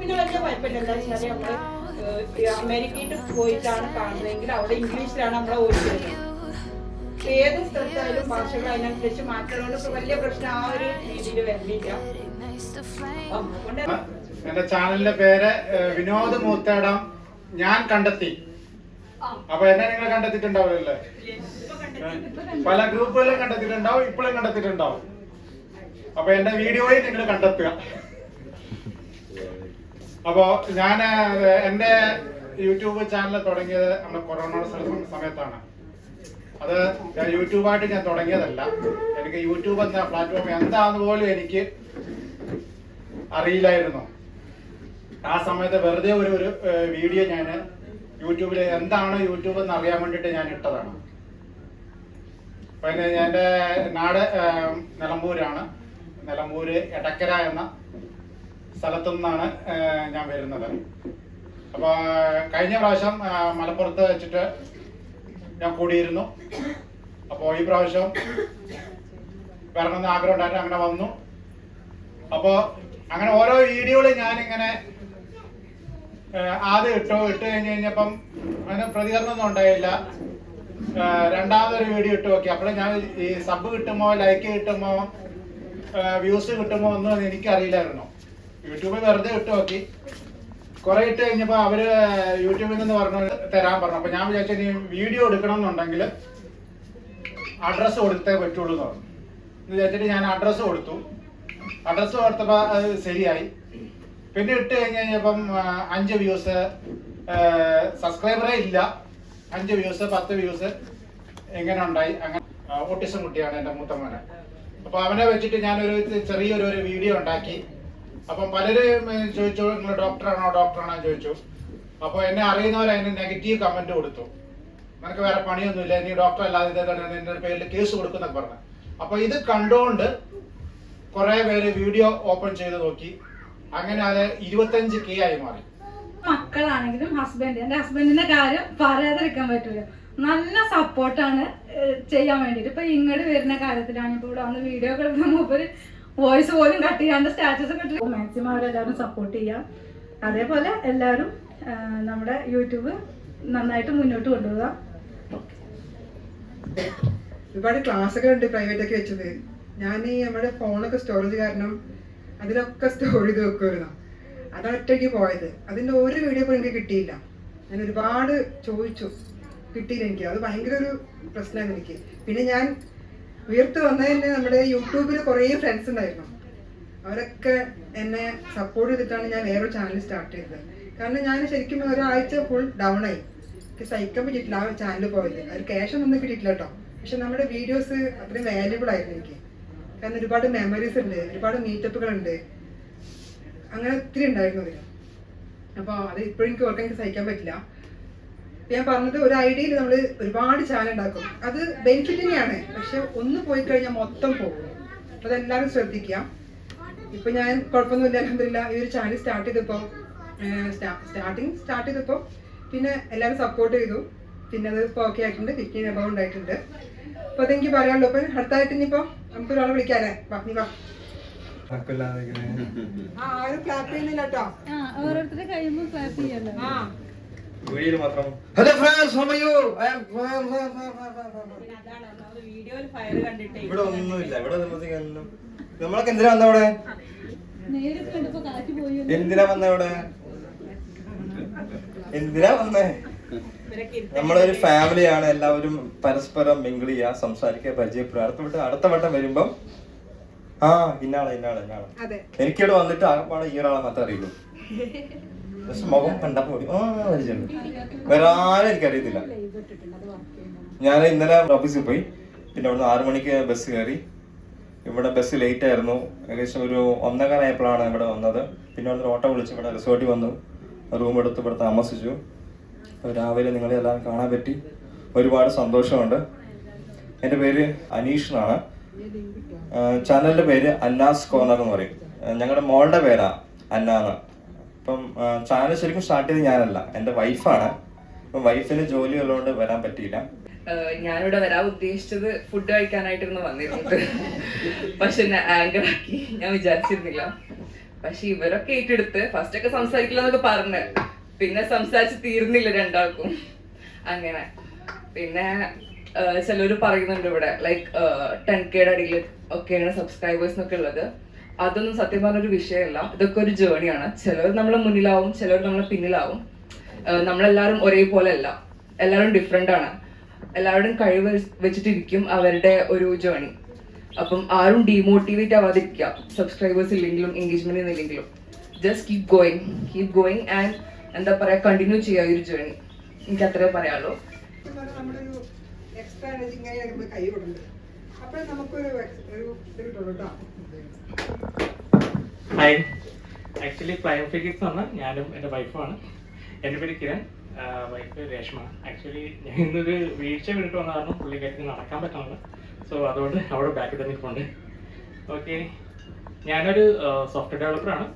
പിന്നെ വലിയ കുഴപ്പമില്ല എന്താ നമ്മൾ അമേരിക്കയിൽ പോയിട്ടാണ് കാണുന്നതെങ്കിൽ അവിടെ ഇംഗ്ലീഷിലാണ് നമ്മളെ ഓടിക്കുന്നത് ഏത് സ്ഥലത്തായാലും ഭാഷകൾ അതിനനുസരിച്ച് മാറ്റുന്നതുകൊണ്ട് ഇപ്പൊ വലിയ പ്രശ്നം ആ ഒരു രീതിയിൽ വരുന്നില്ല. എന്റെ ചാനലിന്റെ പേര് വിനോദ് മൂത്തേടം ഞാൻ കണ്ടെത്തി. അപ്പൊ എന്നെ നിങ്ങൾ കണ്ടെത്തിയിട്ടുണ്ടാവില്ലല്ലേ? പല ഗ്രൂപ്പുകളിലും കണ്ടെത്തിയിട്ടുണ്ടാവും ഇപ്പോഴും കണ്ടെത്തിയിട്ടുണ്ടാവും. അപ്പൊ എന്റെ വീഡിയോയിൽ നിങ്ങൾ കണ്ടെത്തുക. അപ്പോ ഞാൻ എന്റെ യൂട്യൂബ് ചാനൽ തുടങ്ങിയത് നമ്മുടെ കൊറോണ സമയത്താണ്. അത് യൂട്യൂബായിട്ട് ഞാൻ തുടങ്ങിയതല്ല. എനിക്ക് യൂട്യൂബ് എന്ന പ്ലാറ്റ്ഫോം എന്താന്ന് പോലും എനിക്ക് അറിയില്ലായിരുന്നു. ആ സമയത്ത് വെറുതെ ഒരു ഒരു വീഡിയോ ഞാൻ യൂട്യൂബിൽ എന്താണ് യൂട്യൂബ് എന്ന് അറിയാൻ വേണ്ടിയിട്ട് ഞാൻ ഇട്ടതാണ്. പിന്നെ എന്റെ നാട് നിലമ്പൂരാണ്. നിലമ്പൂര് എടക്കര എന്ന സ്ഥലത്തു നിന്നാണ് ഞാൻ വരുന്നത്. അപ്പോൾ കഴിഞ്ഞ പ്രാവശ്യം മലപ്പുറത്ത് വെച്ചിട്ട് ഞാൻ കൂടിയിരുന്നു. അപ്പോൾ ഈ പ്രാവശ്യം വരണമെന്ന് ആഗ്രഹം ഉണ്ടായിരുന്നു അങ്ങനെ വന്നു. അപ്പോൾ അങ്ങനെ ഓരോ വീഡിയോകൾ ഞാനിങ്ങനെ ആദ്യം ഇട്ടു. ഇട്ട് കഴിഞ്ഞ് കഴിഞ്ഞപ്പം അതിന് പ്രതികരണമൊന്നും ഉണ്ടായില്ല. രണ്ടാമതൊരു വീഡിയോ ഇട്ട് നോക്കി. അപ്പോഴും ഞാൻ ഈ സബ് കിട്ടുമോ ലൈക്ക് കിട്ടുമോ വ്യൂസ് കിട്ടുമോ ഒന്നും എനിക്കറിയില്ലായിരുന്നു. യൂട്യൂബിൽ വെറുതെ ഇട്ട് നോക്കി. കുറെ ഇട്ട് കഴിഞ്ഞപ്പോൾ അവർ യൂട്യൂബിൽ നിന്ന് പറഞ്ഞു തരാൻ പറഞ്ഞു. അപ്പൊ ഞാൻ വിചാരിച്ചു ഇനി വീഡിയോ എടുക്കണം എന്നുണ്ടെങ്കിൽ അഡ്രസ്സ് കൊടുത്തേ പറ്റുള്ളൂ എന്ന് പറഞ്ഞു. വിചാരിച്ചിട്ട് ഞാൻ അഡ്രസ്സ് കൊടുത്തു. അഡ്രസ്സ് കൊടുത്തപ്പോൾ അത് ശരിയായി. പിന്നെ ഇട്ട് കഴിഞ്ഞ് കഴിഞ്ഞപ്പം അഞ്ച് വ്യൂസ് സബ്സ്ക്രൈബറേ ഇല്ല. അഞ്ച് വ്യൂസ് പത്ത് വ്യൂസ് എങ്ങനെ ഉണ്ടായി. അങ്ങനെ ഓട്ടിസം കുട്ടിയാണ് എന്റെ മൂത്തമ്മനെ മോനെ അപ്പൊ അവനെ വെച്ചിട്ട് ഞാനൊരു ചെറിയൊരു ഒരു വീഡിയോ ഉണ്ടാക്കി. അപ്പം പലരും ചോദിച്ചു നിങ്ങൾ ഡോക്ടറാണോ ഡോക്ടറാണോ? ചോദിച്ചു. അപ്പോൾ എന്നെ അറിയുന്നവർ അതിന് നെഗറ്റീവ് കമന്റ് കൊടുത്തു. നിനക്ക് വേറെ പണിയൊന്നുമില്ല. നീ ഡോക്ടർ അല്ലാതെ നിന്റെ പേരിൽ കേസ് കൊടുക്കുന്നൊക്കെ പറഞ്ഞു. അപ്പൊ ഇത് കണ്ടുകൊണ്ട് കുറെ പേര് വീഡിയോ ഓപ്പൺ ചെയ്ത് നോക്കി. അങ്ങനെ അത് ഇരുപത്തഞ്ച് കെ ആയി മാറി. മക്കളാണെങ്കിലും ഹസ്ബൻഡ് എന്റെ ഹസ്ബൻഡിന്റെ കാര്യം പറയാതിരിക്കാൻ പറ്റൂല. നല്ല സപ്പോർട്ടാണ് ചെയ്യാൻ വേണ്ടിട്ട് ഇപ്പൊ ഇങ്ങോട്ട് വരുന്ന കാര്യത്തിലാണ് ഇപ്പൊ ഇവിടെ വന്ന് വീഡിയോ എടുക്കുന്ന മൂപ്പര് വോയിസ് പോലും കട്ട് ചെയ്യാണ്ട് സ്റ്റാറ്റസ് ഒക്കെ ഇട്ട് മാക്സിമം അവരെല്ലാവരും സപ്പോർട്ട് ചെയ്യാം. അതേപോലെ എല്ലാവരും നമ്മുടെ യൂട്യൂബ് നന്നായിട്ട് മുന്നോട്ട് കൊണ്ടുപോകുക ഒരുപാട് ക്ലാസ്സൊക്കെ ഉണ്ട് പ്രൈവറ്റ് ഒക്കെ വെച്ചത്. ഞാൻ ഈ നമ്മുടെ ഫോണൊക്കെ സ്റ്റോറേജ് കാരണം അതിലൊക്കെ സ്റ്റോർ ചെയ്ത് വെക്കുമായിരുന്നു അതാണ് ഒറ്റയ്ക്ക് പോയത്. അതിന്റെ ഒരു വീഡിയോ പോലും എനിക്ക് കിട്ടിയില്ല. ഞാൻ ഒരുപാട് ചോദിച്ചു. കിട്ടിയില്ല എനിക്ക്. അത് ഭയങ്കര ഒരു പ്രശ്നമാണ് എനിക്ക്. പിന്നെ ഞാൻ ഉയർത്ത് വന്നതിന് നമ്മുടെ യൂട്യൂബിൽ കുറേ ഫ്രണ്ട്സ് ഉണ്ടായിരുന്നു. അവരൊക്കെ എന്നെ സപ്പോർട്ട് ചെയ്തിട്ടാണ് ഞാൻ വേറൊരു ചാനൽ സ്റ്റാർട്ട് ചെയ്തത്. കാരണം ഞാൻ ശരിക്കും ഒരാഴ്ച ഫുൾ ഡൗൺ ആയി. എനിക്ക് സഹിക്കാൻ പറ്റിയിട്ടില്ല ആ ചാനൽ പോയത്. അത് ക്യാഷ് ഒന്നും കിട്ടിയിട്ടില്ല കേട്ടോ. പക്ഷെ നമ്മുടെ വീഡിയോസ് അത്രയും വാല്യുബിൾ ആയിരുന്നു എനിക്ക്. കാരണം ഒരുപാട് മെമ്മറീസ് ഉണ്ട് ഒരുപാട് മീറ്റപ്പുകൾ ഉണ്ട് അങ്ങനെ ഒത്തിരി ഉണ്ടായിരുന്നു അതിൽ. അപ്പോൾ അത് ഇപ്പോഴും എനിക്ക് ഓർക്കാൻ എനിക്ക് സഹിക്കാൻ പറ്റില്ല. ഞാൻ പറഞ്ഞത് ഒരു ഐഡിയയിൽ നമ്മൾ ഒരുപാട് ചാനൽ ഉണ്ടാക്കും. അത് ബെനിഫിറ്റിനെയാണ്. പക്ഷെ ഒന്ന് പോയി കഴിഞ്ഞാൽ മൊത്തം പോകും. അപ്പൊ അതെല്ലാവരും ശ്രദ്ധിക്കാം ഇപ്പൊ ഞാൻ കുഴപ്പമൊന്നുമില്ല അലഹമില്ല ഈ ഒരു ചാനൽ സ്റ്റാർട്ട് ചെയ്തപ്പോ സ്റ്റാർട്ടിങ് സ്റ്റാർട്ട് ചെയ്തപ്പോ പിന്നെ എല്ലാവരും സപ്പോർട്ട് ചെയ്തു. പിന്നെ അത് ഇപ്പോൾ ഓക്കെ ആയിട്ടുണ്ട് ഫിഫ്റ്റീൻ എബൗണ്ട് ഉണ്ടായിട്ടുണ്ട്. അപ്പൊ അതെനിക്ക് പറയാനുള്ളൂ. അപ്പൊ അടുത്തായിട്ട് ഇനിയിപ്പോ നമുക്ക് ഒരാളെ വിളിക്കാല്ലേ? വാ നീ വാ. ആ ഒരു ക്ലാപ്പ് ചെയ്യുന്നില്ല കേട്ടോ ഓരോരുത്തരുടെ കഴിയുമ്പോൾ ക്ലാപ്പ് ചെയ്യാലോ ആ. വീഡിയോയിൽ മാത്രം. Hello friends how are you I am വീഡിയോയിൽ ഫയർ കണ്ടിട്ടേ. ഇവിടെ ഒന്നുമില്ല ഇവിടെ വരുമ്പോഴത്തേക്കും നമ്മളൊക്കെ എന്തിനാ വന്ന അവിടെ? എന്തിനാ വന്ന അവിടെ? എന്തിനാ വന്നേ? നമ്മളൊരു ഫാമിലിയാണ് എല്ലാവരും പരസ്പരം മിങ്കിൾ ചെയ്യുക സംസാരിക്കുക പരിചയപ്പെടുക. അടുത്ത വട്ടം അടുത്ത വട്ടം വരുമ്പം ആ ഇന്നാളെ ഇന്നാളെ ഇന്നാളെ. അതെ. എനിക്കിവിടെ വന്നിട്ട് ആകപ്പാടെ ഈ ഒരാളെ മാത്രമേ അറിയുള്ളൂ. പക്ഷെ മുഖം കണ്ടപ്പോ മതി. ആ ആരും എനിക്കറിയത്തില്ല ഞാൻ ഇന്നലെ ഓഫീസിൽ പോയി. പിന്നെ അവിടുന്ന് ആറു മണിക്ക് ബസ് കയറി. ഇവിടെ ബസ് ലേറ്റ് ആയിരുന്നു. ഏകദേശം ഒരു ഒന്നേകാലായപ്പോഴാണ് ഇവിടെ വന്നത്. പിന്നെ അവിടുന്ന് ഓട്ടോ വിളിച്ച് ഇവിടെ റിസോർട്ടിൽ വന്നു. റൂം എടുത്ത് ഇവിടെ താമസിച്ചു. രാവിലെ നിങ്ങളെ എല്ലാം കാണാൻ പറ്റി. ഒരുപാട് സന്തോഷമുണ്ട്. എന്റെ പേര് അനീഷ് എന്നാണ്. ചാനലിന്റെ പേര് അന്നാസ് കോർണർ എന്ന് പറയും. ഞങ്ങളുടെ മോളുടെ പേരാ അന്ന എന്ന്. അപ്പം ചാനൽ ശരിക്കും സ്റ്റാർട്ട് ചെയ്ത് ഞാനല്ല. എന്റെ വൈഫാണ്. വൈഫിന് ജോലി ഉള്ളതുകൊണ്ട് വരാൻ പറ്റിയില്ല. ഞാനിവിടെ വരാൻ ഉദ്ദേശിച്ചത് ഫുഡ് കഴിക്കാനായിട്ടിരുന്നു വന്നിരുന്നത്. പക്ഷെ എന്നെ ആങ്കർ ആക്കി. ഞാൻ വിചാരിച്ചിരുന്നില്ല. പക്ഷെ ഇവരൊക്കെ ഏറ്റെടുത്ത് ഫസ്റ്റ് ഒക്കെ സംസാരിക്കില്ല എന്നൊക്കെ പറഞ്ഞ്. പിന്നെ സംസാരിച്ച് തീർന്നില്ല രണ്ടാൾക്കും. അങ്ങനെ. പിന്നെ ചിലർ പറയുന്നുണ്ട് ഇവിടെ ലൈക്ക് ടെൻ കെയുടെ അടിയിൽ ഒക്കെയാണ് സബ്സ്ക്രൈബേഴ്സ് എന്നൊക്കെ ഉള്ളത്. അതൊന്നും സത്യം പറഞ്ഞ ഒരു വിഷയമല്ല. ഇതൊക്കെ ഒരു ജേണിയാണ് ചിലർ നമ്മളെ മുന്നിലാവും ചിലർ നമ്മളെ പിന്നിലാവും. നമ്മളെല്ലാവരും ഒരേപോലെ അല്ല എല്ലാവരും ഡിഫറെന്റ് ആണ്. എല്ലാവരുടെയും കഴിവ് വെച്ചിട്ടിരിക്കും അവരുടെ ഒരു ജേണി അപ്പം ആരും ഡീമോട്ടിവേറ്റ് ആവാതിരിക്കുക. സബ്സ്ക്രൈബേഴ്സ് ഇല്ലെങ്കിലും എൻഗേജ്മെന്റ് ഇല്ലെങ്കിലും. Just keep going keep going and എന്താ പറയാ കണ്ടിന്യൂ ചെയ്യുക ഈ ഒരു ജേണി എനിക്ക് അത്രേ പറയാനുള്ളൂ. എക്സ്ട്രാ എനർജി ഇങ്ങനെ കൈ കൊടുക്കുന്നത് അപ്പോൾ നമുക്കൊരു ഒരു ഇത് കിട്ടുള്ളൂ കേട്ടോ. ഹായ് ആക്ച്വലി ഫ്ലൈം ഫിസിക്സ് ആണ്. ഞാനും എന്റെ വൈഫുമാണ് എന്റെ പേര് കിരൺ. വൈഫ് രേഷ്മ. ആക്ച്വലി ഞാൻ ഇന്നൊരു വീഴ്ച വിട്ടിട്ട് വന്ന കാരണം പുള്ളിക്കാർക്ക് നടക്കാൻ പറ്റുന്നില്ല സോ അതുകൊണ്ട് അവിടെ ബാക്കിൽ തന്നെ ഇരിപ്പുണ്ട്. ഓക്കെ ഞാനൊരു സോഫ്റ്റ്വെയർ ഡെവലപ്പറാണ്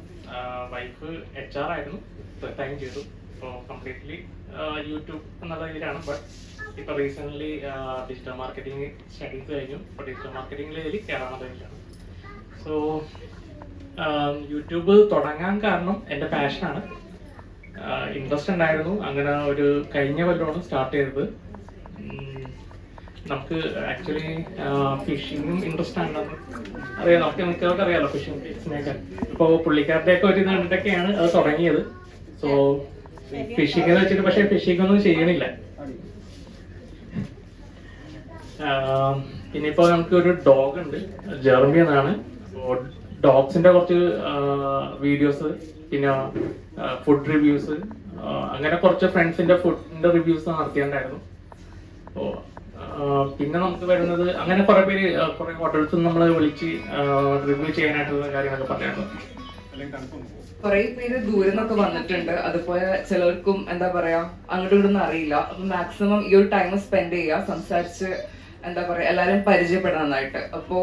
വൈഫ് എച്ച് ആർ ആയിരുന്നു. റിസൈൻ ചെയ്തു ഇപ്പോൾ കംപ്ലീറ്റ്ലി യൂട്യൂബ് എന്നുള്ള രീതിയിലാണ്. But recently digital marketing studies കഴിഞ്ഞു. ഇപ്പോൾ ഡിജിറ്റൽ മാർക്കറ്റിംഗിൽ കയറാനുള്ള ഇതിലാണ് സോ യൂട്യൂബ് തുടങ്ങാൻ കാരണം എന്റെ പാഷനാണ് ഇൻട്രസ്റ്റ് ഉണ്ടായിരുന്നു. അങ്ങനെ ഒരു കഴിഞ്ഞ കൊല്ലമാണ് സ്റ്റാർട്ട് ചെയ്തത്. നമുക്ക് ആക്ച്വലി ഫിഷിങ്ങും ഇൻട്രസ്റ്റ് ആണ്. അറിയാം നമുക്ക് മിക്കവർക്ക് അറിയാലോ ഫിഷിംഗ് ഫിഷിനെയൊക്കെ ഇപ്പോൾ പുള്ളിക്കാരുടെയൊക്കെ ഒരു നണ്ടൊക്കെയാണ് അത് തുടങ്ങിയത്. സോ ഫിഷിംഗ് എന്ന് വെച്ചിട്ട് പക്ഷേ ഫിഷിംഗ് ഒന്നും ചെയ്യണില്ല. ആം, പിന്നെ ഇപ്പോൾ നമുക്ക് ഒരു ഡോഗ് ഉണ്ട്. ജെർമി എന്നാണ്. ഡോഗ്സിന്റെ കുറച്ച് വീഡിയോസ് പിന്നെ ഫുഡ് റിവ്യൂസ് അങ്ങനെ കുറച്ച് ഫ്രണ്ട്സിന്റെ ഫുഡിന്റെ റിവ്യൂസ് നടത്തിയിട്ടുണ്ടായിരുന്നു. അപ്പോ പിന്നെ നമുക്ക് വരുന്നത് അങ്ങനെ കുറെ പേര് കുറെ ഹോട്ടൽസ് നമ്മൾ വിളിച്ച് റിവ്യൂ ചെയ്യാനായിട്ടുള്ള കാര്യങ്ങളൊക്കെ പറയാനുള്ളത് കുറെ പേര് ദൂരെ നിന്നൊക്കെ വന്നിട്ടുണ്ട്. അതുപോലെ ചിലർക്കും എന്താ പറയാ അങ്ങോട്ടും ഇങ്ങോട്ടും അറിയില്ല. അപ്പൊ മാക്സിമം ഈ ഒരു ടൈം സ്പെൻഡ് ചെയ്യുക സംസാരിച്ച് എന്താ പറയാ എല്ലാരും പരിചയപ്പെടാൻ നന്നായിട്ട്. അപ്പോ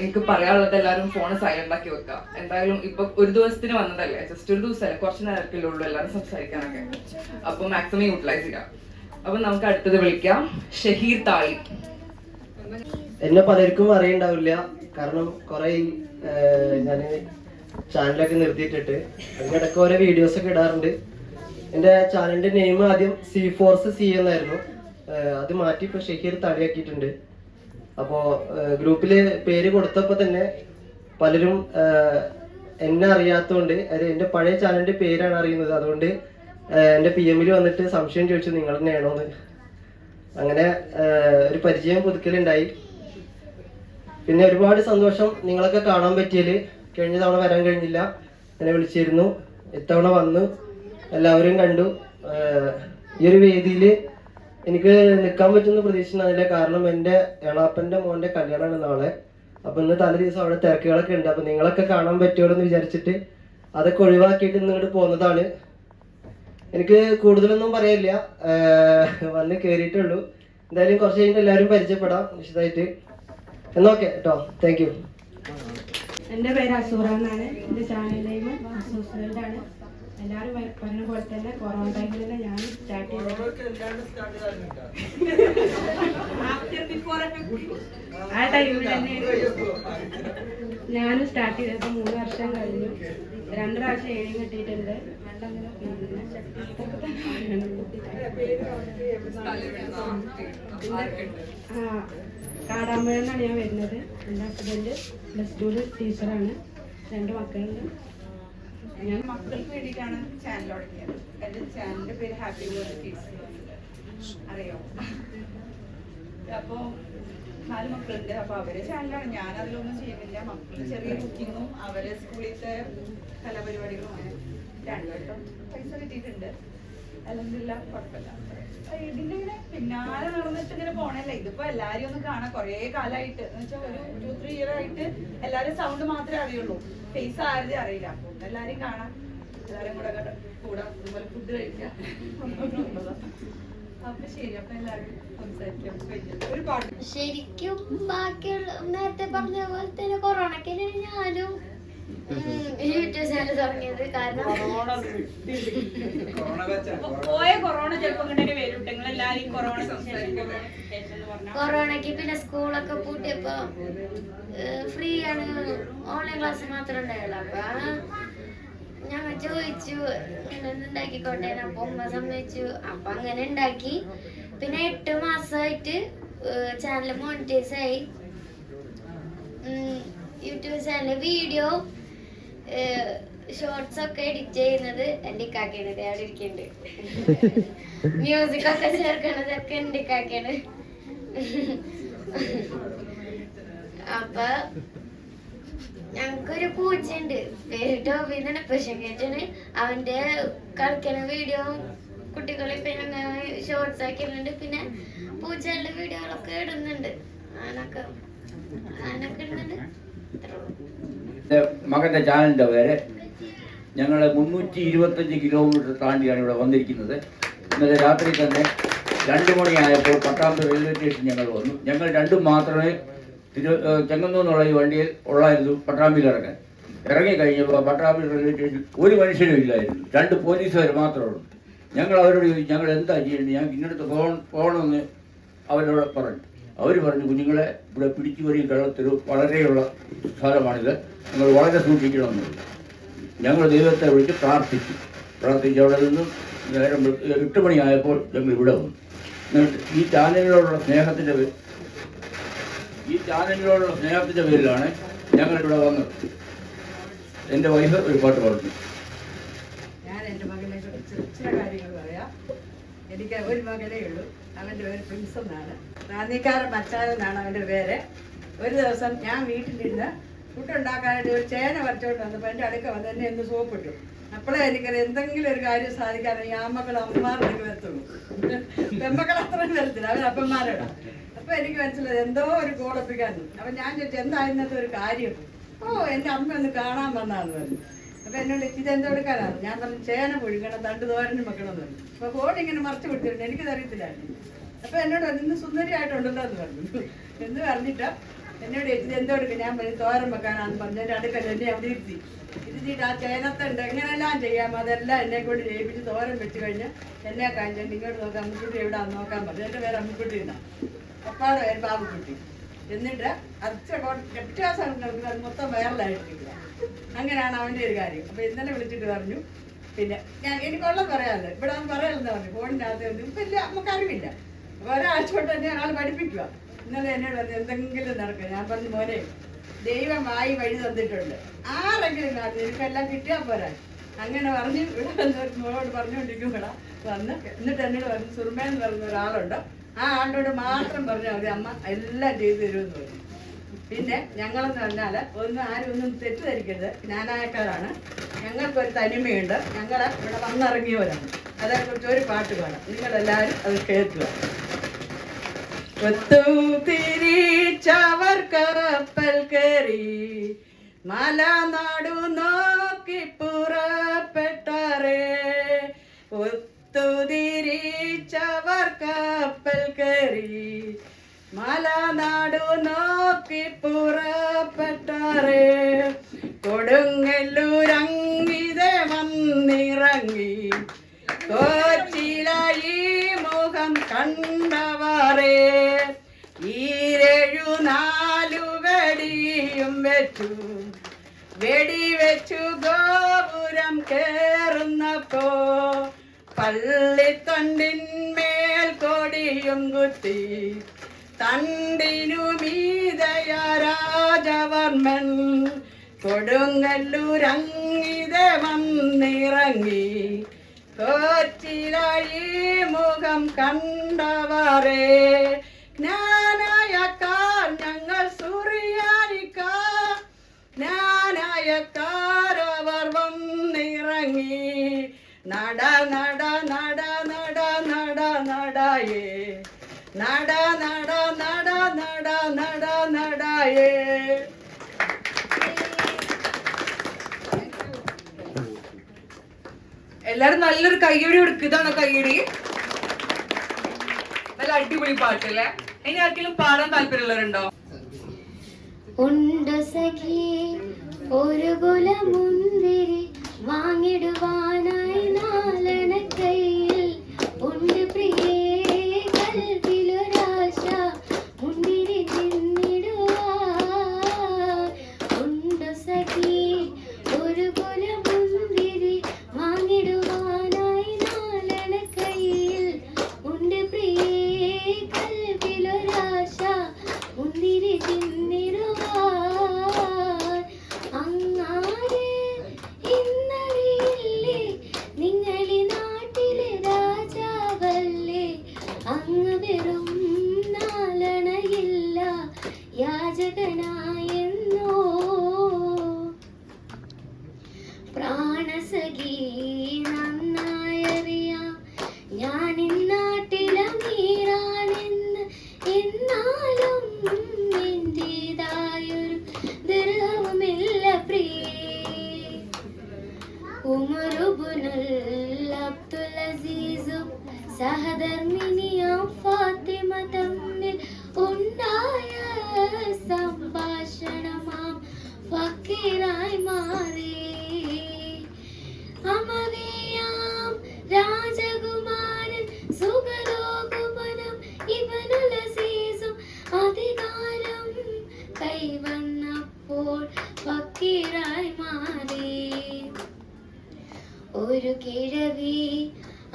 എനിക്ക് പറയാനുള്ളത് എല്ലാരും ഫോൺ സൈലന്റ് ആക്കി വെക്കുക. എന്തായാലും ഇപ്പൊ ഒരു ദിവസത്തിന് വന്നതല്ലേ? ജസ്റ്റ് ഒരു ദിവസമല്ലേ? കുറച്ച് നേരത്തിലേ ഉള്ളൂ എല്ലാരും സംസാരിക്കാനൊക്കെ. അപ്പൊ മാക്സിമം യൂട്ടിലൈസ് ചെയ്യാം. അപ്പൊ നമുക്ക് അടുത്തത് വിളിക്കാം. ഷഹീർ തായി എന്നെ പലർക്കും അറിയണ്ടാവില്ല. കാരണം കുറെ ഞാൻ ചാനലൊക്കെ നിർത്തിയിട്ടിട്ട്. അതിനിടയ്ക്ക് ഓരോ വീഡിയോസ് ഒക്കെ ഇടാറുണ്ട്. എന്റെ ചാനലിന്റെ നെയിം ആദ്യം സി ഫോർസ് സി എന്നായിരുന്നു. അത് മാറ്റി ഇപ്പൊ ഷഹീർ തടിയാക്കിയിട്ടുണ്ട്. അപ്പോ ഗ്രൂപ്പിൽ പേര് കൊടുത്തപ്പോ തന്നെ പലരും എന്നെ അറിയാത്തതുകൊണ്ട് അത് എന്റെ പഴയ ചാനലിന്റെ പേരാണ് അറിയുന്നത്. അതുകൊണ്ട് എന്റെ പി എമ്മിൽ വന്നിട്ട് സംശയം ചോദിച്ചു നിങ്ങൾ തന്നെയാണോന്ന് അങ്ങനെ ഒരു പരിചയം പുതുക്കലുണ്ടായി. പിന്നെ ഒരുപാട് സന്തോഷം നിങ്ങളൊക്കെ കാണാൻ പറ്റിയതിൽ കഴിഞ്ഞ തവണ വരാൻ കഴിഞ്ഞില്ല. എന്നെ വിളിച്ചിരുന്നു. ഇത്തവണ വന്നു. എല്ലാവരും കണ്ടു. ഈ ഒരു വേദിയിൽ എനിക്ക് നിൽക്കാൻ പറ്റുന്ന അതിലെ കാരണം എന്റെ എളാപ്പന്റെ മോന്റെ കല്യാണമാണ് നാളെ. അപ്പൊ ഇന്ന് തലേ ദിവസം അവിടെ തിരക്കുകളൊക്കെ ഉണ്ട്. അപ്പൊ നിങ്ങളൊക്കെ കാണാൻ പറ്റുമല്ലോ എന്ന് വിചാരിച്ചിട്ട് അതൊക്കെ ഒഴിവാക്കിയിട്ട് ഇന്ന് ഇങ്ങോട്ട് പോകുന്നതാണ് എനിക്ക് കൂടുതലൊന്നും പറയില്ല. വന്ന് കയറിയിട്ടുള്ളൂ എന്തായാലും കുറച്ച് കഴിഞ്ഞിട്ട് എല്ലാവരും പരിചയപ്പെടാം വിശദമായിട്ട്. എന്നോക്കെ കേട്ടോ. താങ്ക് യു എന്റെ പേര് അസൂറ എന്നാണ്. എന്റെ ചാനൽ നെയിം അസൂസ് ആണ്. എല്ലാവരും വ- പറഞ്ഞ പോലെ തന്നെ കൊറോണ ടൈമിൽ തന്നെ ഞാൻ സ്റ്റാർട്ട് ചെയ്തത് ആ ടൈമിൽ തന്നെ ഞാനും സ്റ്റാർട്ട് ചെയ്തപ്പോൾ മൂന്ന് വർഷം കഴിഞ്ഞു. രണ്ട് പ്രാവശ്യം ഏഴ് കിട്ടിയിട്ടുണ്ട്. ആ കാടാമ്പഴ എന്നാണ് ഞാൻ വരുന്നത്. എന്റെ ഹസ്ബൻഡ് പ്ലസ് ടു ടീച്ചറാണ് രണ്ട് മക്കളുണ്ട്. ഞാൻ മക്കൾക്ക് വേണ്ടിയിട്ടാണ് ചാനൽ തുടങ്ങിയത്. എന്റെ ചാനലിന്റെ പേര് ഹാപ്പി വേൾഡ് കിഡ്സ് അറിയോ? അപ്പോ നാല് മക്കളുണ്ട്. അപ്പൊ അവരെ ചാനലാണ് ഞാൻ അതിലൊന്നും ചെയ്യുന്നില്ല. മക്കൾ ചെറിയ കുക്കിങ്ങും അവരെ സ്കൂളിലത്തെ കലാപരിപാടികളും അങ്ങനെ രണ്ടു വട്ടം പൈസ കിട്ടിയിട്ടുണ്ട്. അല്ലെന്നില്ല കുഴപ്പമില്ല. ഇതിന്റെ ഇങ്ങനെ പിന്നാലെ നടന്നിട്ട് ഇങ്ങനെ പോണല്ലേ ഇതിപ്പോ എല്ലാരും ഒന്ന് കാണാം. കൊറേ കാലായിട്ട്. എന്ന് വെച്ചാൽ ഒരു ടു ത്രീ ഇയർ ആയിട്ട് എല്ലാരും സൗണ്ട് മാത്രമേ അറിയുള്ളൂ. ഫേസ് ആരുടെ അറിയില്ല. അപ്പൊ എല്ലാരും കാണാം. എല്ലാരും കൂടെ കൂടാ. അതുപോലെ ഫുഡ് കഴിക്കാം. ഒരു ശരിക്കും ബാക്കിയുള്ള നേരത്തെ പറഞ്ഞ പോലെ തന്നെ കൊറോണക്കിന് ഞാനും ഉം, യൂട്യൂബ് ചാനൽ തുടങ്ങിയത് കാരണം പോയ കൊറോണ ചിലപ്പോ ഇങ്ങനെ വരും നിങ്ങൾ എല്ലാരും കൊറോണ സംസാരിക്കും കൊറോണക്ക് പിന്നെ സ്കൂളൊക്കെ പൂട്ടിയപ്പോ ഫ്രീ ആണ്. ഓൺലൈൻ ക്ലാസ് മാത്രം ഉണ്ടായുള്ളൂ. അപ്പൊ ഞാൻ ചോദിച്ചു ഇങ്ങനെ ഉണ്ടാക്കിക്കോട്ടെ? അപ്പൊ ഉമ്മ സമ്മതിച്ചു. അപ്പൊ അങ്ങനെ ഉണ്ടാക്കി. പിന്നെ എട്ട് മാസമായിട്ട് ചാനൽ മോണിറ്റൈസ് ആയി. യൂട്യൂബ് ചാനൽ വീഡിയോ ഷോർട്സ് ഒക്കെ എഡിറ്റ് ചെയ്യുന്നത് എന്റെ ഇക്കാക്കയാണ്. അവിടെ മ്യൂസിക് ഒക്കെ ചേർക്കണതൊക്കെ എന്റെ ഇക്കാക്കയാണ്. അപ്പൊ ഞങ്ങൾക്കൊരു പൂച്ചയുണ്ട്. പേര് ടോബി എന്നാണ്. പക്ഷെ കേട്ടാണ് അവന്റെ കളിക്കണ വീഡിയോ കുട്ടികളെ പിന്നെ ഷോർട്സ് ആക്കിയിട്ടുണ്ട് പിന്നെ പൂച്ചകളുടെ വീഡിയോകളൊക്കെ ഇടുന്നുണ്ട്. അങ്ങനൊക്കെ. അങ്ങനൊക്കെ ഇടുന്നുണ്ട്. മകന്റെ ചാനലിന്റെ പേര് ഞങ്ങൾ മുന്നൂറ്റി ഇരുപത്തഞ്ച് കിലോമീറ്റർ താണ്ടിയാണ് ഇവിടെ വന്നിരിക്കുന്നത്. ഇന്നലെ രാത്രി തന്നെ രണ്ട് മണിയായപ്പോൾ പട്ടാമ്പ് റെയിൽവേ സ്റ്റേഷൻ ഞങ്ങൾ വന്നു. ഞങ്ങൾ രണ്ടും മാത്രമേ തിരു ചെങ്ങന്നൂന്നുള്ള ഈ വണ്ടിയിൽ ഉള്ളായിരുന്നു പട്ടാമ്പിയിൽ ഇറങ്ങാൻ. ഇറങ്ങി കഴിഞ്ഞപ്പോൾ പട്ടാമ്പിൽ റെയിൽവേ സ്റ്റേഷൻ ഒരു മനുഷ്യനും ഇല്ലായിരുന്നു. രണ്ട് പോലീസുകാർ മാത്രമേ ഉള്ളൂ. ഞങ്ങൾ അവരോട് ചോദിച്ചു ഞങ്ങൾ എന്താ ചെയ്യേണ്ടത്? ഞങ്ങൾക്ക് ഇന്നടുത്ത് പോകണം പോകണമെന്ന് അവരോട് പറഞ്ഞു. അവർ പറഞ്ഞു കുഞ്ഞുങ്ങളെ ഇവിടെ പിടിച്ചു വരികയും കള്ളത്തിൽ വളരെയുള്ള സ്ഥലമാണിത്. നിങ്ങൾ വളരെ സൂക്ഷിക്കണമെന്ന് ഞങ്ങൾ ദൈവത്തെ വിളിച്ച് പ്രാർത്ഥിച്ചു. പ്രാർത്ഥിച്ച് അവിടെ നിന്നും നേരം എട്ട് മണിയായപ്പോൾ ഞങ്ങൾ ഇവിടെ വന്നു. എന്നിട്ട് ഈ ചാനലിനോടുള്ള സ്നേഹത്തിന്റെ ഈ ചാനലിനോടുള്ള സ്നേഹത്തിന്റെ പേരിലാണ് ഞങ്ങൾ ഇവിടെ വന്നത്. എന്റെ വൈഫ് ഒരു പാട്ട് പറഞ്ഞു ഞാൻ എന്റെ മകനെ ചില കാര്യങ്ങൾ പറയാം. എനിക്ക് ഒരു മകനേ ഉള്ളൂ. അവന്റെ പേര് പ്രിൻസ് എന്നാണ്. റാന്നിക്കാരൻ മച്ചാൻ എന്നാണ് അവന്റെ പേര്. ഒരു ദിവസം ഞാൻ വീട്ടിലിരുന്ന് ഫുഡുണ്ടാക്കാനായിട്ട് ഒരു ചേന വരച്ചോണ്ട് വന്നപ്പോൾ എന്റെ അടുക്ക വന്ന് എന്നെ ഒന്ന് സോപ്പിട്ടു. അപ്പോഴേ എനിക്കത് എന്തെങ്കിലും ഒരു കാര്യം സാധിക്കാറില്ല ആമക്കൾ അമ്മമാരുടെ വരത്തുള്ളൂ. പെമ്മക്കൾ അത്രയും വരത്തില്ല അവർ അപ്പന്മാരോടാ. അപ്പൊ എനിക്ക് മനസ്സിലായത് എന്തോ ഒരു കോളപ്പിക്കാൻ അപ്പൊ ഞാൻ ചോദിച്ചു എന്താ ഇന്നത്തെ ഒരു കാര്യം? ഓ എന്റെ അമ്മ ഒന്ന് കാണാൻ വന്നാന്ന് പറഞ്ഞു അപ്പൊ എന്നോട് ഇത് എന്താ എടുക്കാനാണ് ഞാൻ പറഞ്ഞു ചേന പൊഴുകണം തണ്ട് തോരനും വെക്കണം എന്ന് പറഞ്ഞു. അപ്പൊ ഫോൺ ഇങ്ങനെ മറച്ചു കൊടുത്തിട്ടുണ്ട് എനിക്കത് അറിയത്തില്ലായിരുന്നു അപ്പൊ എന്നോട് ഇന്ന് സുന്ദരിയായിട്ടുണ്ടല്ലോ എന്ന് പറഞ്ഞു. എന്ന് പറഞ്ഞിട്ട് എന്നോട് ഇത് എന്തോ എടുക്കും? ഞാൻ പറഞ്ഞു തോരൻ വെക്കാനാന്ന് പറഞ്ഞു. എന്റെ അടുക്കൽ എന്നെ അവിടെ ഇരുത്തി. ഇരുത്തിയിട്ട് ആ ചേനത്തുണ്ട് എങ്ങനെയെല്ലാം ചെയ്യാം? അതെല്ലാം എന്നെ കൊണ്ട് ചെയ്യിപ്പിച്ച് തോരൻ വെച്ച് കഴിഞ്ഞ് എന്നെ കാണിച്ചു ഇങ്ങോട്ട് നോക്കാം അമ്മക്കുട്ടി എവിടെ നോക്കാൻ പറഞ്ഞു. എന്റെ പേര് അമ്മക്കുട്ടി എന്നാ. അപ്പാടെ പേര് ബാബുക്കുട്ടി. എന്നിട്ട് അച്ഛൻ നോക്കുന്നത് അത് മൊത്തം വൈറലായിട്ടില്ല അങ്ങനെയാണ് അവന്റെ ഒരു കാര്യം. അപ്പൊ ഇന്നലെ വിളിച്ചിട്ട് പറഞ്ഞു പിന്നെ ഞാൻ എനിക്കുള്ളത് പറയാമല്ലോ ഇവിടെ അവൻ പറയാമെന്ന് പറഞ്ഞു. ഫോണിന്റെ അകത്ത് ഇപ്പം ഇല്ല നമുക്ക് അറിവില്ല. അപ്പൊ ഒരാഴ്ച കൊണ്ട് തന്നെ ഒരാൾ പഠിപ്പിക്കുക. ഇന്നലെ എന്നോട് പറഞ്ഞു എന്തെങ്കിലും നടക്കുക. ഞാൻ പറഞ്ഞു മോനെ ദൈവം വായി വഴി തന്നിട്ടുണ്ട്. ആരെങ്കിലും കാണും എനിക്കെല്ലാം കിട്ടിയാൽ പോരാ. അങ്ങനെ പറഞ്ഞ് ഇവിടെ മോനോട് പറഞ്ഞുകൊണ്ടിരിക്കും ഇവിടെ വന്ന് എന്നിട്ട് എന്നോട് പറഞ്ഞു സുർമേന്ന് പറഞ്ഞ ഒരാളുണ്ട്. ആ ആണ്ടോട് മാത്രം പറഞ്ഞാൽ മതി അമ്മ എല്ലാം ചെയ്തു തരുമെന്ന് പറഞ്ഞു. പിന്നെ ഞങ്ങളെന്ന് പറഞ്ഞാൽ ഒന്നും ആരും ഒന്നും തെറ്റിദ്ധരിക്കരുത്. ജ്ഞാനായക്കാരാണ്. ഞങ്ങൾക്കൊരു തനിമയുണ്ട്. ഞങ്ങൾ ഇവിടെ വന്നിറങ്ങിയവരാണ്. അതേക്കുറിച്ച് ഒരു പാട്ട് പാടാം. നിങ്ങളെല്ലാവരും അത് കേൾക്കുക. ഒത്തുതിരിച്ചവർ കപ്പൽ മലനാടു നോക്കി പുറപ്പെട്ടറേ. ഒത്തുതിരിച്ചവർ കപ്പൽ കയറി മലനാടു നോക്കി പുറപ്പെട്ടാറേ. കൊടുങ്ങല്ലൂരങ്ങിതെ വന്നിറങ്ങി. കോച്ചിലായി മുഖം കണ്ടവറേ. ഈരഴു നാലു വെടിയും വെച്ചു. വെടി വെച്ചു ഗോപുരം കേറുന്നപ്പോ പള്ളിത്തണ്ടിന്മേൽ കൊടിയും കുത്തി. രാജവർമ്മൻ കൊടുങ്ങല്ലൂരങ്ങിതെ വന്നിറങ്ങി. കൊച്ചിലായി മുഖം കണ്ടവരേ ജ്ഞാനായക്കാർ നാടാ നട നട നട നട നടയേ. നട നട നട നട നട നടയേ. എല്ലാരും നല്ലൊരു കയ്യടി കൊടുക്കുക ഇതാണ് കയ്യടി? നല്ല അടിപൊളി പാട്ടല്ലേ? ഇനി ആർക്കെങ്കിലും പാടാൻ താല്പര്യമുള്ളവരുണ്ടോ? ഉണ്ട് സഖി ഒരു കുല മുന്തിരി വാങ്ങിടുവാനായി ಸಗಿ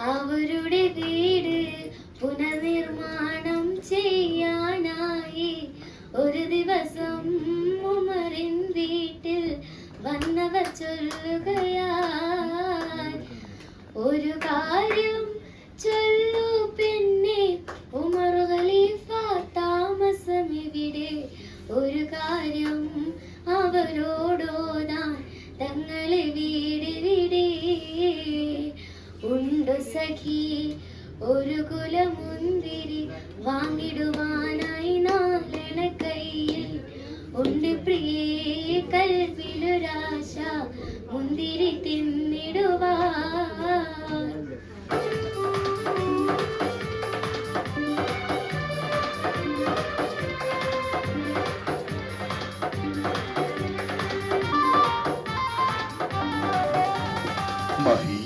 അവരുടെ വീട് പുനർനിർമ്മാണം ചെയ്യാനായി. ഒരു ദിവസം ഉമറിൻ വീട്ടിൽ വന്നവ ചൊല്ലുകയായി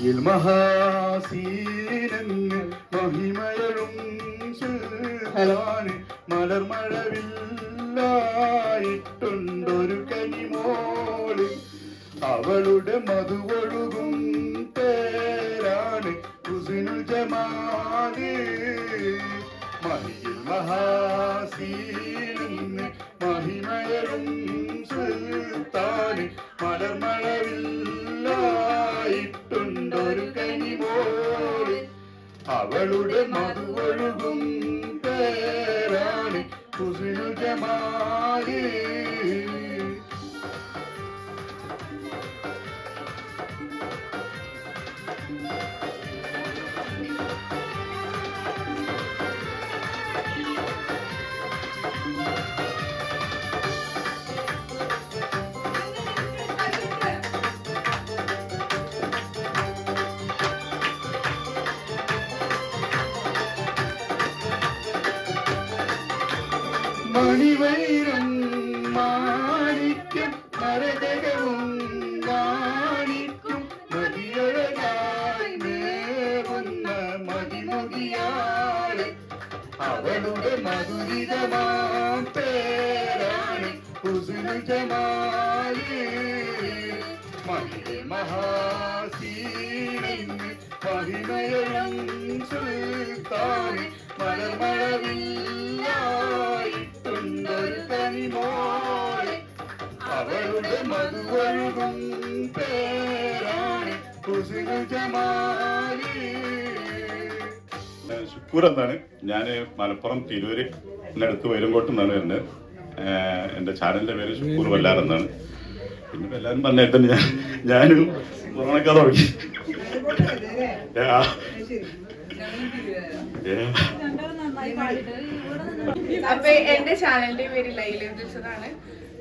Yilmahasi ജമാല് മണിവൈരം മാണിക്യം മരതകവും കാണിക്കും. മതിയഴകായി മേവുന്ന മതിമുകിയാൾ അവളുടെ മധുരിതമാം പേരാണ് ഹുസ്നു ജമാൽ മഹിള മഹാസീനിന് മഹിമയഴും സുൽത്താന് മലർമഴവില്ലായിട്ടുണ്ടൊരു കനിമോൾ അവളുടെ മധുവഴുകും പേരാണ് ശുക്കൂർ എന്നാണ് ഞാൻ മലപ്പുറം തിരൂര് അടുത്ത് വൈരങ്കോട്ട് നിന്നാണ് വരുന്നത്. എന്റെ ചാനലിന്റെ പേര് ഷുക്കൂർ വല്ലാർ എന്നാണ്. പിന്നെ എല്ലാവരും പറഞ്ഞിട്ട് ഞാൻ ഞാനും കൊറോണക്കാർ തുടങ്ങി. Yeah. അപ്പൊ എന്റെ ചാനലിന്റെ പേര് ലൈല ഉദ്ദേശതാണ്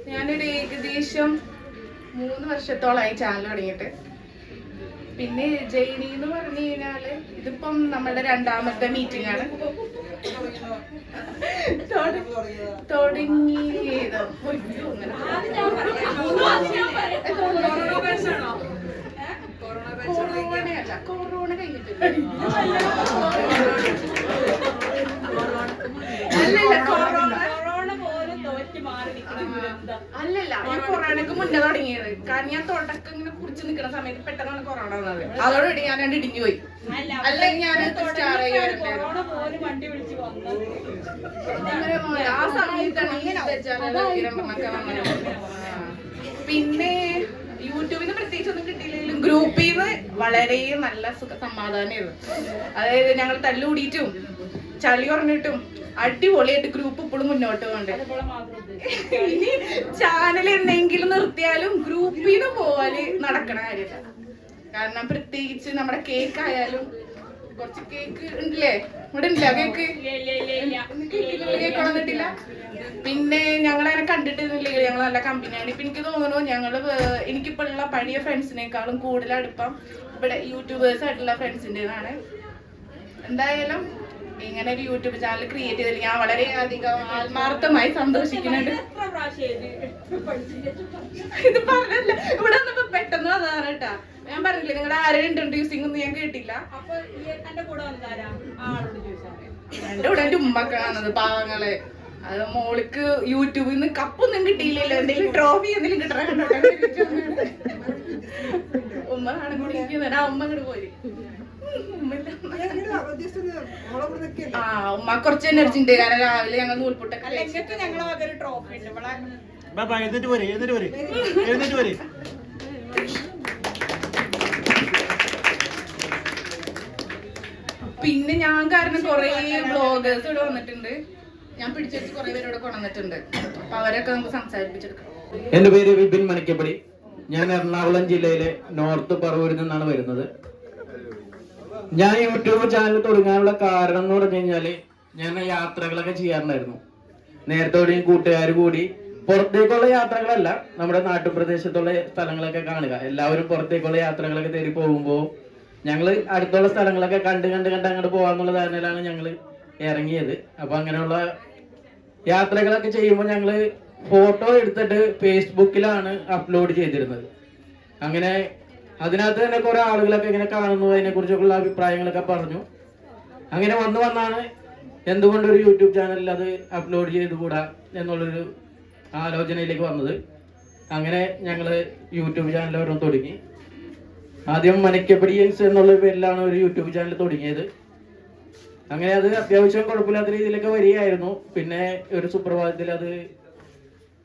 ഞാനൊരു ഏകദേശം മൂന്ന് വർഷത്തോളമായി ചാനൽ തുടങ്ങിയിട്ട്. പിന്നെ ജൈനി എന്ന് പറഞ്ഞു കഴിഞ്ഞാൽ ഇതിപ്പം നമ്മുടെ രണ്ടാമത്തെ മീറ്റിംഗ് ആണ്. തുട- തുടങ്ങിയത്. കൊറോണ കഴിഞ്ഞിട്ടില്ല. അല്ലല്ല ഞാൻ കൊറോണക്ക് മുന്നേ തുടങ്ങിയത്. കാരണം ഞാൻ തുടക്കം ഇങ്ങനെ കുറിച്ച് നിൽക്കുന്ന സമയത്ത് പെട്ടെന്നാണ് കൊറോണ വന്നത്. അതോടുകൂടി ഞാൻ രണ്ട് ഇടിഞ്ഞു പോയി. അല്ലെങ്കിൽ ഞാൻ സ്റ്റാർ ആ സമയത്താണ് പിന്നെ യൂട്യൂബിൽ നിന്ന് പ്രത്യേകിച്ച് ഒന്നും കിട്ടിയില്ലെങ്കിലും ഗ്രൂപ്പിൽ നിന്ന് വളരെ നല്ല സുഖ സമാധാനമായിരുന്നു. അതായത് ഞങ്ങൾ തല്ലുകൂടിയിട്ടും ചളി പറഞ്ഞിട്ടും അടിപൊളിയായിട്ട് ഗ്രൂപ്പ് ഇപ്പോഴും മുന്നോട്ട് പോകണ്ടേ ഇനി ചാനൽ എന്തെങ്കിലും നിർത്തിയാലും ഗ്രൂപ്പിൽ നിന്ന് പോവാൽ നടക്കണ കാര്യമില്ല കാരണം പ്രത്യേകിച്ച് നമ്മുടെ കേക്ക് ആയാലും കുറച്ച് കേക്ക് ഉണ്ടല്ലേ? ഇവിടെ ഉണ്ടല്ലോ കേക്ക് കേക്ക് വന്നിട്ടില്ല? പിന്നെ ഞങ്ങൾ അങ്ങനെ കണ്ടിട്ടില്ലേ ഞങ്ങൾ നല്ല കമ്പനിയാണ് ഇപ്പൊ എനിക്ക് തോന്നുന്നു ഞങ്ങൾ എനിക്കിപ്പോ ഉള്ള പഴയ ഫ്രണ്ട്സിനേക്കാളും കൂടുതൽ അടുപ്പം ഇവിടെ യൂട്യൂബേഴ്സ് ആയിട്ടുള്ള ഫ്രണ്ട്സിന്റെതാണ് എന്തായാലും ഇങ്ങനെ ഒരു യൂട്യൂബ് ചാനൽ ക്രിയേറ്റ് ചെയ്തതിൽ ഞാൻ വളരെ അധികം ആത്മാർത്ഥമായി സന്തോഷിക്കുന്നുണ്ട്. ഇത് പറഞ്ഞല്ല. ഇവിടെ വന്നപ്പോ പെട്ടെന്ന് വന്നതാണ് കേട്ടാ. ഞാൻ പറഞ്ഞില്ല നിങ്ങളുടെ ആരും ഇൻട്രൊഡ്യൂസിംഗ് ഒന്നും ഞാൻ കേട്ടില്ല. എന്റെ കൂടെ എന്റെ ഉമ്മക്കാണത് പാവങ്ങളെ. അത് മോൾക്ക് യൂട്യൂബിൽ നിന്ന് കപ്പൊന്നും കിട്ടിയില്ലല്ലോ. എന്തെങ്കിലും ട്രോഫി എന്തെങ്കിലും കിട്ടണ? ഉമ്മ കാണുമ്പോൾ ആ ഉമ്മ അങ്ങോട്ട് പോയി ആ ഉമ്മ കുറച്ച് എനർജി ഉണ്ട്. കാരണം രാവിലെ ഞങ്ങൾ നൂൽപുട്ടൊക്കെ കഴിച്ചിട്ട് ഞങ്ങളെ ട്രോഫി ഉണ്ട്. ഇവിടെ ബാബാ എഴുന്നേറ്റ് പോരെ എഴുന്നേറ്റ് പോരെ. എഴുന്നേറ്റ് പോരെ. പിന്നെ ഞാൻ കാരണം കൊറേ ബ്ലോഗേഴ്സ് ഇവിടെ വന്നിട്ടുണ്ട്. ഞാൻ പിടിച്ചു വെച്ച് കുറെ പേരോട് കൊണ്ടുവന്നിട്ടുണ്ട്. അപ്പൊ അവരൊക്കെ നമുക്ക് സംസാരിപ്പിച്ചെടുക്കാം. എന്റെ പേര് വിപിൻ മണിക്കപ്പടി. ഞാൻ എറണാകുളം ജില്ലയിലെ നോർത്ത് പറവൂരിൽ നിന്നാണ് വരുന്നത്. ഞാൻ യൂട്യൂബ് ചാനൽ തുടങ്ങാനുള്ള കാരണം എന്ന് പറഞ്ഞു കഴിഞ്ഞാൽ ഞാൻ യാത്രകളൊക്കെ ചെയ്യാറുണ്ടായിരുന്നു. നേരത്തെ ഒരു കൂട്ടുകാർ കൂടി പുറത്തേക്കുള്ള യാത്രകളല്ല നമ്മുടെ നാട്ടുപ്രദേശത്തുള്ള സ്ഥലങ്ങളൊക്കെ കാണുക. എല്ലാവരും പുറത്തേക്കുള്ള യാത്രകളൊക്കെ തേടി പോകുമ്പോൾ ഞങ്ങൾ അടുത്തുള്ള സ്ഥലങ്ങളൊക്കെ കണ്ട് കണ്ട് കണ്ട് അങ്ങോട്ട് പോകാന്നുള്ള ധാരണയിലാണ് ഞങ്ങൾ ഇറങ്ങിയത്. അപ്പൊ അങ്ങനെയുള്ള യാത്രകളൊക്കെ ചെയ്യുമ്പോൾ ഞങ്ങൾ ഫോട്ടോ എടുത്തിട്ട് ഫേസ്ബുക്കിലാണ് അപ്ലോഡ് ചെയ്തിരുന്നത്. അങ്ങനെ അതിനകത്ത് തന്നെ കുറെ ആളുകളൊക്കെ ഇങ്ങനെ കാണുന്നു അതിനെ കുറിച്ചൊക്കെയുള്ള അഭിപ്രായങ്ങളൊക്കെ പറഞ്ഞു. അങ്ങനെ വന്നു വന്നാണ് എന്തുകൊണ്ട് ഒരു യൂട്യൂബ് ചാനലിൽ അത് അപ്ലോഡ് ചെയ്തുകൂടാ എന്നുള്ളൊരു ആലോചനയിലേക്ക് വന്നത്. അങ്ങനെ ഞങ്ങൾ യൂട്യൂബ് ചാനൽ ഒരെണ്ണം തുടങ്ങി. ആദ്യം മനക്കപ്പടിയൻസ് എന്നുള്ള പേരിലാണ് ഒരു യൂട്യൂബ് ചാനൽ തുടങ്ങിയത്. അങ്ങനെ അത് അത്യാവശ്യം കുഴപ്പമില്ലാത്ത രീതിയിലൊക്കെ വരികയായിരുന്നു. പിന്നെ ഒരു സുപ്രഭാതത്തിൽ അത്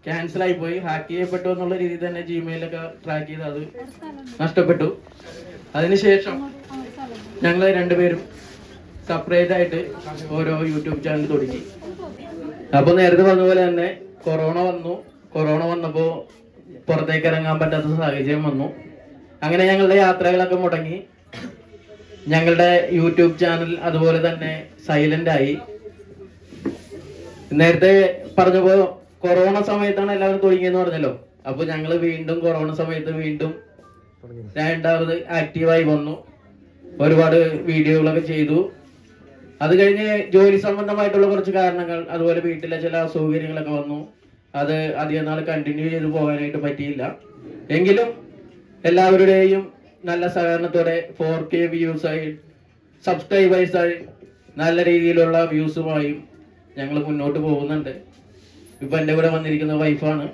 ക്യാൻസൽ ആയി പോയി. ഹാക്ക് ചെയ്യപ്പെട്ടു എന്നുള്ള രീതിയിൽ തന്നെ ജിമെയിലൊക്കെ ട്രാക്ക് ചെയ്ത് അത് നഷ്ടപ്പെട്ടു. അതിനുശേഷം ഞങ്ങൾ രണ്ടുപേരും സെപ്പറേറ്റ് ആയിട്ട് ഓരോ യൂട്യൂബ് ചാനൽ തുടങ്ങി. അപ്പൊ നേരത്തെ പറഞ്ഞ പോലെ തന്നെ കൊറോണ വന്നു. കൊറോണ വന്നപ്പോ പുറത്തേക്ക് ഇറങ്ങാൻ പറ്റാത്ത സാഹചര്യം വന്നു. അങ്ങനെ ഞങ്ങളുടെ യാത്രകളൊക്കെ മുടങ്ങി. ഞങ്ങളുടെ യൂട്യൂബ് ചാനൽ അതുപോലെ തന്നെ സൈലന്റ് ആയി. നേരത്തെ പറഞ്ഞപ്പോ കൊറോണ സമയത്താണ് എല്ലാവരും തുടങ്ങിയെന്ന് പറഞ്ഞല്ലോ. അപ്പൊ ഞങ്ങൾ വീണ്ടും കൊറോണ സമയത്ത് വീണ്ടും രണ്ടാമത് ആക്റ്റീവായി വന്നു. ഒരുപാട് വീഡിയോകളൊക്കെ ചെയ്തു. അത് കഴിഞ്ഞ് ജോലി സംബന്ധമായിട്ടുള്ള കുറച്ച് കാരണങ്ങൾ അതുപോലെ വീട്ടിലെ ചില അസൗകര്യങ്ങളൊക്കെ വന്നു. അത് അധികം നാൾ കണ്ടിന്യൂ ചെയ്ത് പോകാനായിട്ട് പറ്റിയില്ല. എങ്കിലും എല്ലാവരുടെയും നല്ല സഹകരണത്തോടെ ഫോർ കെ വ്യൂസായി സബ്സ്ക്രൈബേഴ്സായി നല്ല രീതിയിലുള്ള വ്യൂസുമായും ഞങ്ങൾ മുന്നോട്ട് പോകുന്നുണ്ട്. ഇപ്പൊ എന്റെ കൂടെ വന്നിരിക്കുന്ന വൈഫാണ്.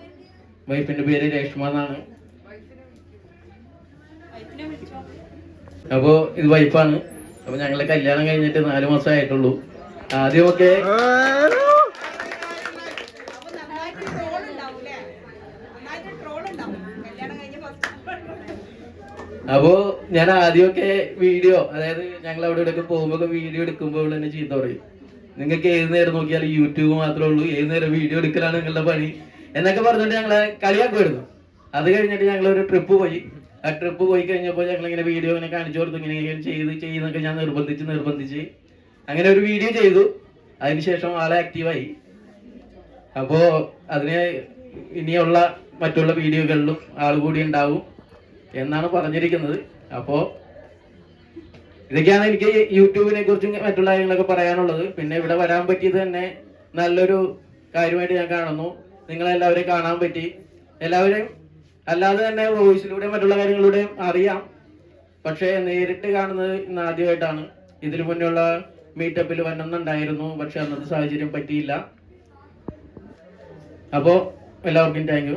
വൈഫിന്റെ പേര് രേഷ്മ എന്നാണ്. അപ്പോ ഇത് വൈഫാണ്. അപ്പൊ ഞങ്ങളെ കല്യാണം കഴിഞ്ഞിട്ട് നാലു മാസം ആയിട്ടുള്ളൂ ആദ്യമൊക്കെ അപ്പോ ഞാൻ ആദ്യമൊക്കെ വീഡിയോ അതായത് ഞങ്ങൾ അവിടെ ഇവിടെയൊക്കെ പോകുമ്പോ വീഡിയോ എടുക്കുമ്പോൾ എന്നെ ചീത്ത പറയും. നിങ്ങൾക്ക് ഏത് നേരം നോക്കിയാൽ യൂട്യൂബ് മാത്രമേ ഉള്ളൂ. ഏത് നേരം വീഡിയോ എടുക്കലാണ് നിങ്ങളുടെ പണി എന്നൊക്കെ പറഞ്ഞിട്ട് ഞങ്ങളെ കളിയാക്കുമായിരുന്നു. അത് കഴിഞ്ഞിട്ട് ഞങ്ങൾ ഒരു ട്രിപ്പ് പോയി. ആ ട്രിപ്പ് പോയി കഴിഞ്ഞപ്പോൾ ഞങ്ങൾ ഇങ്ങനെ വീഡിയോ ഇങ്ങനെ കാണിച്ചു കൊടുത്തു. ഇങ്ങനെ ഇങ്ങനെ ചെയ്ത് ചെയ്യുന്നൊക്കെ ഞാൻ നിർബന്ധിച്ച് നിർബന്ധിച്ച് അങ്ങനെ ഒരു വീഡിയോ ചെയ്തു. അതിനുശേഷം ആളെ ആക്റ്റീവായി അപ്പോൾ അതിന് ഇനിയുള്ള മറ്റുള്ള വീഡിയോകളിലും ആൾ കൂടി ഉണ്ടാവും എന്നാണ് പറഞ്ഞിരിക്കുന്നത്. അപ്പോൾ ഇതൊക്കെയാണ് എനിക്ക് യൂട്യൂബിനെ കുറിച്ചും മറ്റുള്ള കാര്യങ്ങളൊക്കെ പറയാനുള്ളത്. പിന്നെ ഇവിടെ വരാൻ പറ്റിയത് തന്നെ നല്ലൊരു കാര്യമായിട്ട് ഞാൻ കാണുന്നു. നിങ്ങളെല്ലാവരെയും കാണാൻ പറ്റി. എല്ലാവരെയും അല്ലാതെ തന്നെ വോയിസിലൂടെയും മറ്റുള്ള കാര്യങ്ങളിലൂടെയും അറിയാം. പക്ഷേ നേരിട്ട് കാണുന്നത് ഇന്ന് ആദ്യമായിട്ടാണ്. ഇതിനു മുന്നുള്ള മീറ്റപ്പിൽ വരണമെന്നുണ്ടായിരുന്നു പക്ഷെ അന്നത്തെ സാഹചര്യം പറ്റിയില്ല. അപ്പോൾ എല്ലാവർക്കും താങ്ക്